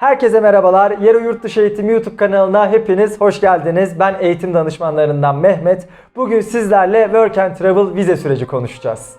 Herkese merhabalar. Yarı Yurt Dışı Eğitim YouTube kanalına hepiniz hoş geldiniz. Ben eğitim danışmanlarından Mehmet. Bugün sizlerle Work and Travel vize süreci konuşacağız.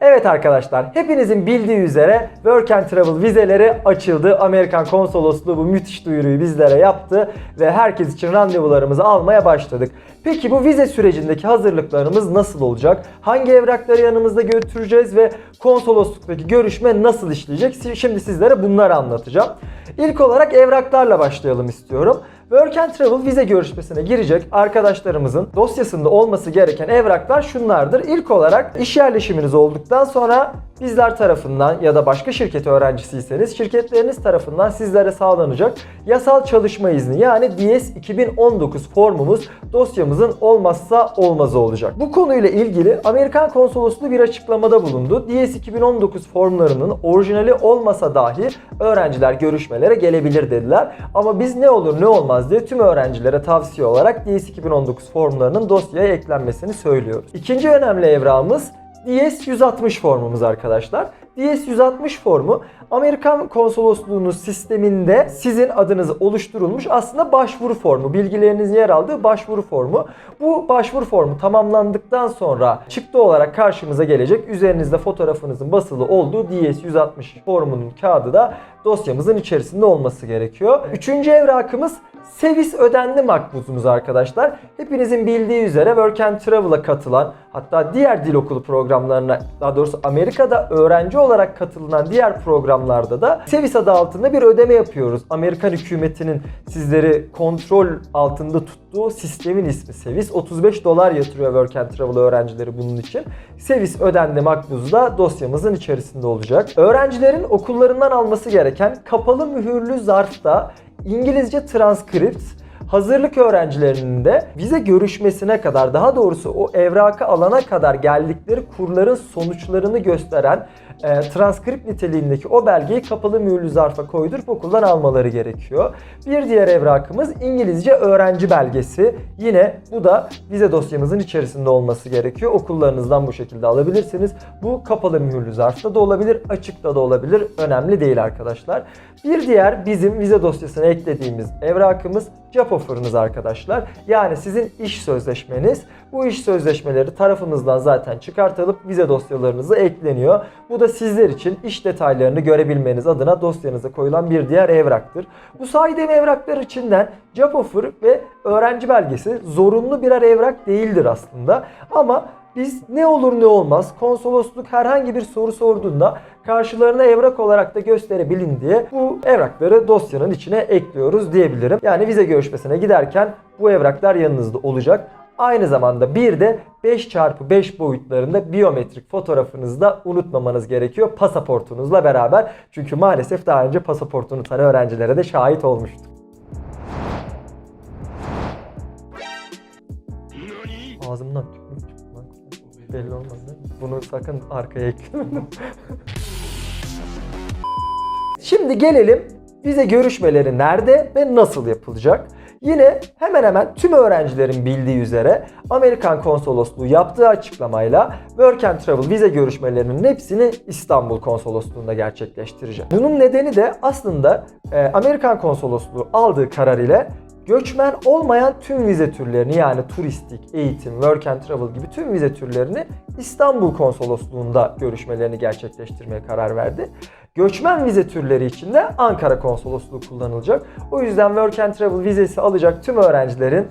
Evet arkadaşlar, hepinizin bildiği üzere Work and Travel vizeleri açıldı. Amerikan konsolosluğu bu müthiş duyuruyu bizlere yaptı ve herkes için randevularımızı almaya başladık. Peki bu vize sürecindeki hazırlıklarımız nasıl olacak? Hangi evrakları yanımızda götüreceğiz ve konsolosluktaki görüşme nasıl işleyecek? Şimdi sizlere bunları anlatacağım. İlk olarak evraklarla başlayalım istiyorum. Work and Travel vize görüşmesine girecek arkadaşlarımızın dosyasında olması gereken evraklar şunlardır. İlk olarak iş yerleşiminiz olduktan sonra bizler tarafından ya da başka şirket öğrencisiyseniz şirketleriniz tarafından sizlere sağlanacak yasal çalışma izni yani DS 2019 formumuz dosyamızın olmazsa olmazı olacak. Bu konuyla ilgili Amerikan konsolosluğu bir açıklamada bulundu. DS 2019 formlarının orijinali olmasa dahi öğrenciler görüşmelere gelebilir dediler. Ama biz ne olur ne olmaz diye tüm öğrencilere tavsiye olarak DS 2019 formlarının dosyaya eklenmesini söylüyoruz. İkinci önemli evrağımız DS 160 formumuz arkadaşlar. DS 160 formu Amerikan konsolosluğunun sisteminde sizin adınız oluşturulmuş aslında başvuru formu. Bilgilerinizin yer aldığı başvuru formu. Bu başvuru formu tamamlandıktan sonra çıktı olarak karşımıza gelecek. Üzerinizde fotoğrafınızın basılı olduğu DS 160 formunun kağıdı da dosyamızın içerisinde olması gerekiyor. Üçüncü evrakımız Sevis ödenli makbuzumuz arkadaşlar. Hepinizin bildiği üzere Work and Travel'a katılan hatta diğer dil okulu programlarına daha doğrusu Amerika'da öğrenci olarak katılınan diğer programlarda da Sevis adı altında bir ödeme yapıyoruz. Amerikan hükümetinin sizleri kontrol altında tuttuğu sistemin ismi Sevis. 35 dolar yatırıyor Work and Travel öğrencileri bunun için. Sevis ödenli makbuzu da dosyamızın içerisinde olacak. Öğrencilerin okullarından alması gereken kapalı mühürlü zarfta İngilizce transkript hazırlık öğrencilerinin de vize görüşmesine kadar daha doğrusu o evrakı alana kadar geldikleri kurların sonuçlarını gösteren e, transkript niteliğindeki o belgeyi kapalı mühürlü zarfa koydurup okuldan almaları gerekiyor. Bir diğer evrakımız İngilizce öğrenci belgesi. Yine bu da vize dosyamızın içerisinde olması gerekiyor. Okullarınızdan bu şekilde alabilirsiniz. Bu kapalı mühürlü zarfta da olabilir, açıkta da olabilir. Önemli değil arkadaşlar. Bir diğer bizim vize dosyasına eklediğimiz evrakımız job offer'ınız arkadaşlar. Yani sizin iş sözleşmeniz. Bu iş sözleşmeleri tarafımızdan zaten çıkartılıp vize dosyalarınıza ekleniyor. Bu da sizler için iş detaylarını görebilmeniz adına dosyanıza koyulan bir diğer evraktır. Bu saydığım evraklar içinden job offer ve öğrenci belgesi zorunlu birer evrak değildir aslında. Ama biz ne olur ne olmaz konsolosluk herhangi bir soru sorduğunda karşılarına evrak olarak da gösterebilin diye bu evrakları dosyanın içine ekliyoruz diyebilirim. Yani vize görüşmesine giderken bu evraklar yanınızda olacak. Aynı zamanda bir de 5x5 boyutlarında biyometrik fotoğrafınızı da unutmamanız gerekiyor pasaportunuzla beraber. Çünkü maalesef daha önce pasaportunu unutan öğrencilere de şahit olmuştuk. Ağzımdan tükürük çıktı lan. Belli olmaz değil mi? Bunu sakın arkaya eklemeyin. Şimdi gelelim vize görüşmeleri nerede ve nasıl yapılacak? Yine hemen hemen tüm öğrencilerin bildiği üzere Amerikan konsolosluğu yaptığı açıklamayla Work and Travel vize görüşmelerinin hepsini İstanbul konsolosluğunda gerçekleştirecek. Bunun nedeni de aslında e, Amerikan konsolosluğu aldığı karar ile göçmen olmayan tüm vize türlerini yani turistik, eğitim, work and travel gibi tüm vize türlerini İstanbul konsolosluğunda görüşmelerini gerçekleştirmeye karar verdi. Göçmen vize türleri için de Ankara konsolosluğu kullanılacak. O yüzden work and travel vizesi alacak tüm öğrencilerin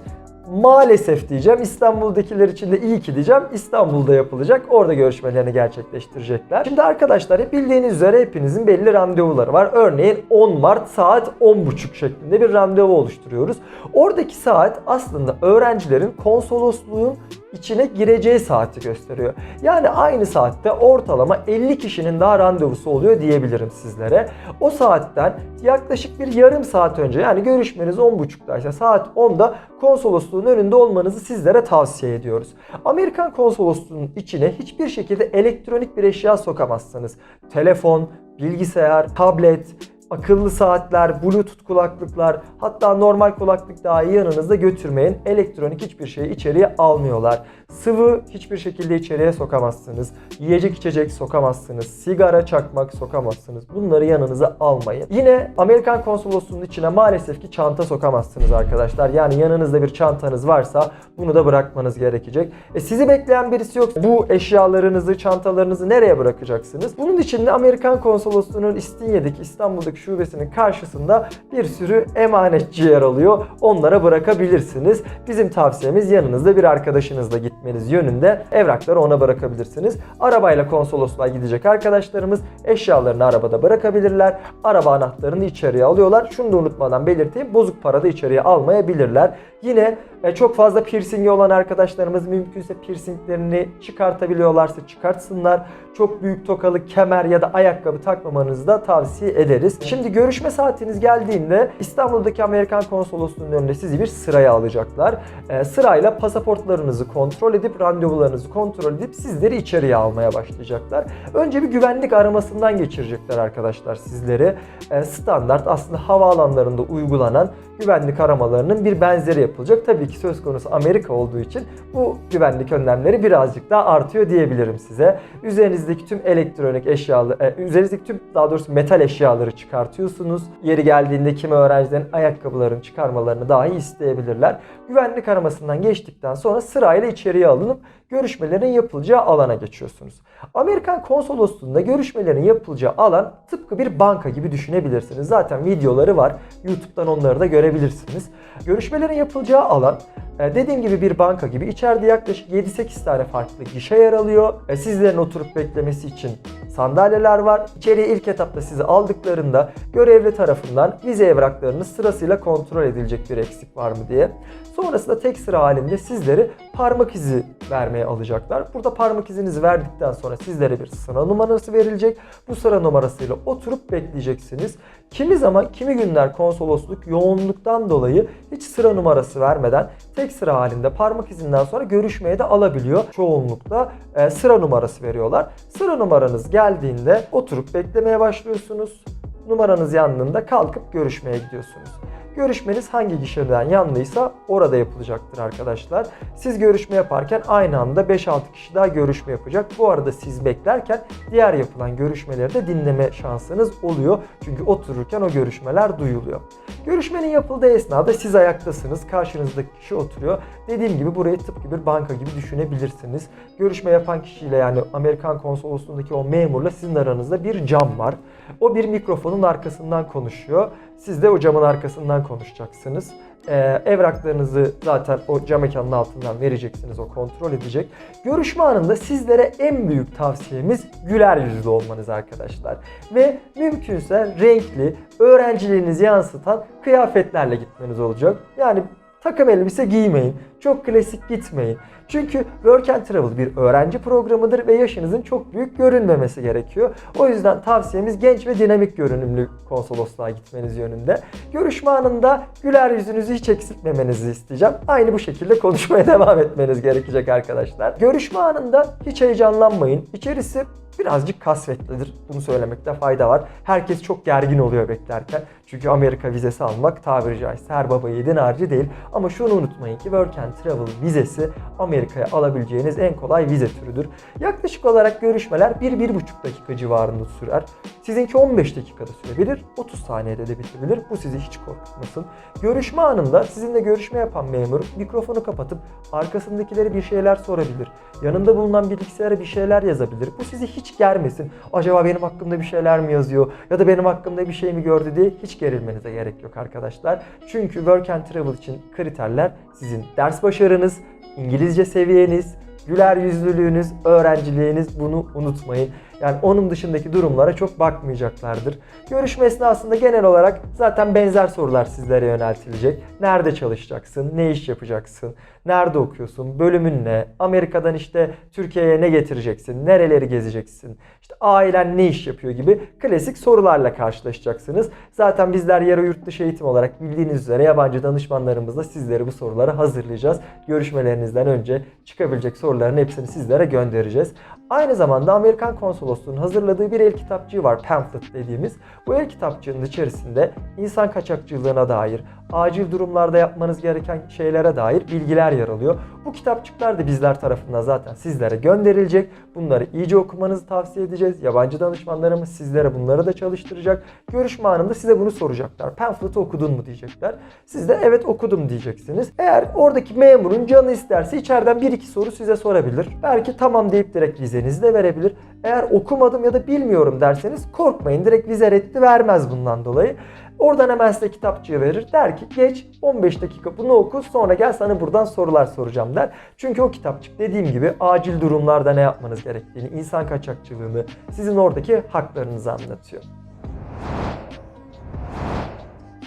maalesef diyeceğim İstanbul'dakiler için de iyi ki diyeceğim İstanbul'da yapılacak. Orada görüşmelerini gerçekleştirecekler. Şimdi arkadaşlar hep bildiğiniz üzere hepinizin belli randevuları var. Örneğin 10 Mart saat 10.30 şeklinde bir randevu oluşturuyoruz. Oradaki saat aslında öğrencilerin konsolosluğun içine gireceği saati gösteriyor. Yani aynı saatte ortalama 50 kişinin daha randevusu oluyor diyebilirim sizlere. O saatten yaklaşık bir yarım saat önce yani görüşmeniz 10.30'daysa saat 10'da konsolosluğun önünde olmanızı sizlere tavsiye ediyoruz. Amerikan konsolosluğunun içine hiçbir şekilde elektronik bir eşya sokamazsınız. Telefon, bilgisayar, tablet, akıllı saatler, bluetooth kulaklıklar, hatta normal kulaklık dahi yanınızda götürmeyin. Elektronik hiçbir şeyi içeriye almıyorlar. Sıvı hiçbir şekilde içeriye sokamazsınız. Yiyecek içecek sokamazsınız. Sigara çakmak sokamazsınız. Bunları yanınıza almayın. Yine Amerikan konsolosluğunun içine maalesef ki çanta sokamazsınız arkadaşlar. Yani yanınızda bir çantanız varsa bunu da bırakmanız gerekecek. E sizi bekleyen birisi yok. Bu eşyalarınızı, çantalarınızı nereye bırakacaksınız? Bunun için de Amerikan konsolosluğunun İstinye'deki, İstanbul'daki şubesinin karşısında bir sürü emanetçi yer alıyor. Onlara bırakabilirsiniz. Bizim tavsiyemiz yanınızda bir arkadaşınızla gitmeniz yönünde. Evrakları ona bırakabilirsiniz. Arabayla konsolosluğa gidecek arkadaşlarımız eşyalarını arabada bırakabilirler. Araba anahtarını içeriye alıyorlar. Şunu da unutmadan belirteyim. Bozuk para da içeriye almayabilirler. Yine e, çok fazla piercingi olan arkadaşlarımız mümkünse piercinglerini çıkartabiliyorlarsa çıkartsınlar. Çok büyük tokalı kemer ya da ayakkabı takmamanızı da tavsiye ederiz. Şimdi görüşme saatiniz geldiğinde İstanbul'daki Amerikan konsolosluğunun önünde sizi bir sıraya alacaklar. E, sırayla pasaportlarınızı kontrol edip randevularınızı kontrol edip sizleri içeriye almaya başlayacaklar. Önce bir güvenlik aramasından geçirecekler arkadaşlar sizleri. E, standart aslında havaalanlarında uygulanan güvenlik aramalarının bir benzeri yapılacak. Tabii ki söz konusu Amerika olduğu için bu güvenlik önlemleri birazcık daha artıyor diyebilirim size. Üzerinizdeki tüm elektronik eşyaları, e, üzerinizdeki tüm daha doğrusu metal eşyaları çıkartıyorsunuz. Yeri geldiğinde kimi öğrencilerin ayakkabılarını çıkarmalarını dahi isteyebilirler. Güvenlik aramasından geçtikten sonra sırayla içeriye alınıp görüşmelerin yapılacağı alana geçiyorsunuz. Amerikan konsolosluğunda görüşmelerin yapılacağı alan tıpkı bir banka gibi düşünebilirsiniz. Zaten videoları var. YouTube'dan onları da görebilirsiniz. Görüşmelerin yapılacağı alan e, dediğim gibi bir banka gibi içeride yaklaşık 7-8 tane farklı gişe yer alıyor. E, Sizlerin oturup beklemesi için sandalyeler var. İçeriye ilk etapta sizi aldıklarında görevli tarafından vize evraklarınız sırasıyla kontrol edilecek bir eksik var mı diye. Sonrasında tek sıra halinde sizleri parmak izi vermeye alacaklar. Burada parmak izinizi verdikten sonra sizlere bir sıra numarası verilecek. Bu sıra numarasıyla oturup bekleyeceksiniz. Kimi zaman kimi günler konsolosluk yoğunluktan dolayı hiç sıra numarası vermeden tek sıra halinde parmak izinden sonra görüşmeye de alabiliyor. Çoğunlukla e, sıra numarası veriyorlar. Sıra numaranız geldiğinde oturup beklemeye başlıyorsunuz. Numaranız yandığında kalkıp görüşmeye gidiyorsunuz. Görüşmeniz hangi gişeden yanlıysa orada yapılacaktır arkadaşlar. Siz görüşme yaparken aynı anda 5-6 kişi daha görüşme yapacak. Bu arada siz beklerken diğer yapılan görüşmeleri de dinleme şansınız oluyor. Çünkü otururken o görüşmeler duyuluyor. Görüşmenin yapıldığı esnada siz ayaktasınız. Karşınızdaki kişi oturuyor. Dediğim gibi burayı tıpkı bir banka gibi düşünebilirsiniz. Görüşme yapan kişiyle yani Amerikan konsolosluğundaki o memurla sizin aranızda bir cam var. O bir mikrofonun arkasından konuşuyor. Siz de o camın arkasından konuşacaksınız. Ee, evraklarınızı zaten o cam mekanın altından vereceksiniz. O kontrol edecek. Görüşme anında sizlere en büyük tavsiyemiz güler yüzlü olmanız arkadaşlar. Ve mümkünse renkli, öğrenciliğinizi yansıtan kıyafetlerle gitmeniz olacak. Yani takım elbise giymeyin. Çok klasik gitmeyin. Çünkü Work and Travel bir öğrenci programıdır ve yaşınızın çok büyük görünmemesi gerekiyor. O yüzden tavsiyemiz genç ve dinamik görünümlü konsolosluğa gitmeniz yönünde. Görüşme anında güler yüzünüzü hiç eksiltmemenizi isteyeceğim. Aynı bu şekilde konuşmaya devam etmeniz gerekecek arkadaşlar. Görüşme anında hiç heyecanlanmayın. İçerisi birazcık kasvetlidir. Bunu söylemekte fayda var. Herkes çok gergin oluyor beklerken. Çünkü Amerika vizesi almak tabiri caizse her baba yiğidin harcı değil. Ama şunu unutmayın ki Work and Travel vizesi Amerika'ya alabileceğiniz en kolay vize türüdür. Yaklaşık olarak görüşmeler 1-1,5 dakika civarında sürer. Sizinki 15 dakikada sürebilir, 30 saniyede de bitebilir. Bu sizi hiç korkutmasın. Görüşme anında sizinle görüşme yapan memur mikrofonu kapatıp arkasındakileri bir şeyler sorabilir. Yanında bulunan bilgisayara bir şeyler yazabilir. Bu sizi hiç germesin. Acaba benim hakkımda bir şeyler mi yazıyor ya da benim hakkımda bir şey mi gördü diye hiç gerilmenize gerek yok arkadaşlar. Çünkü Work and Travel için kriterler sizin ders başarınız, İngilizce seviyeniz, güler yüzlülüğünüz, öğrenciliğiniz bunu unutmayın. Yani onun dışındaki durumlara çok bakmayacaklardır. Görüşme esnasında genel olarak zaten benzer sorular sizlere yöneltilecek. Nerede çalışacaksın? Ne iş yapacaksın? Nerede okuyorsun? Bölümün ne? Amerika'dan işte Türkiye'ye ne getireceksin? Nereleri gezeceksin? İşte ailen ne iş yapıyor gibi klasik sorularla karşılaşacaksınız. Zaten bizler yarı yurt dışı eğitim olarak bildiğiniz üzere yabancı danışmanlarımızla sizlere bu soruları hazırlayacağız. Görüşmelerinizden önce çıkabilecek soruların hepsini sizlere göndereceğiz. Aynı zamanda Amerikan Konsolosluğu'nun hazırladığı bir el kitapçığı var. Pamphlet dediğimiz. Bu el kitapçığının içerisinde insan kaçakçılığına dair, acil durumlarda yapmanız gereken şeylere dair bilgiler yer alıyor. Bu kitapçıklar da bizler tarafından zaten sizlere gönderilecek. Bunları iyice okumanızı tavsiye edeceğiz. Yabancı danışmanlarımız sizlere bunları da çalıştıracak. Görüşme anında size bunu soracaklar. Pamphlet'ı okudun mu diyecekler. Siz de evet okudum diyeceksiniz. Eğer oradaki memurun canı isterse içeriden bir iki soru size sorabilir. Belki tamam deyip direkt vizenizi de verebilir. Eğer okumadım ya da bilmiyorum derseniz korkmayın. Direkt vize reddi vermez bundan dolayı. Oradan hemen size kitapçığı verir. Der ki geç 15 dakika bunu oku sonra gel sana buradan sorular soracağım der. Çünkü o kitapçık dediğim gibi acil durumlarda ne yapmanız gerektiğini, insan kaçakçılığını, sizin oradaki haklarınızı anlatıyor.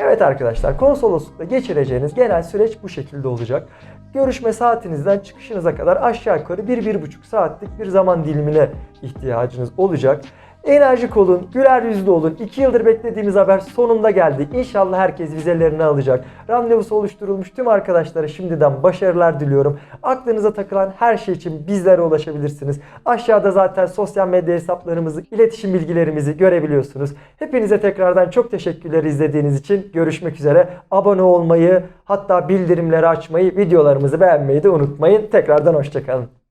Evet arkadaşlar konsoloslukta geçireceğiniz genel süreç bu şekilde olacak. Görüşme saatinizden çıkışınıza kadar aşağı yukarı 1-1,5 saatlik bir zaman dilimine ihtiyacınız olacak. Enerjik olun, güler yüzlü olun. 2 yıldır beklediğimiz haber sonunda geldi. İnşallah herkes vizelerini alacak. Randevusu oluşturulmuş tüm arkadaşlara şimdiden başarılar diliyorum. Aklınıza takılan her şey için bizlere ulaşabilirsiniz. Aşağıda zaten sosyal medya hesaplarımızı, iletişim bilgilerimizi görebiliyorsunuz. Hepinize tekrardan çok teşekkürler izlediğiniz için. Görüşmek üzere. Abone olmayı, hatta bildirimleri açmayı, videolarımızı beğenmeyi de unutmayın. Tekrardan hoşçakalın.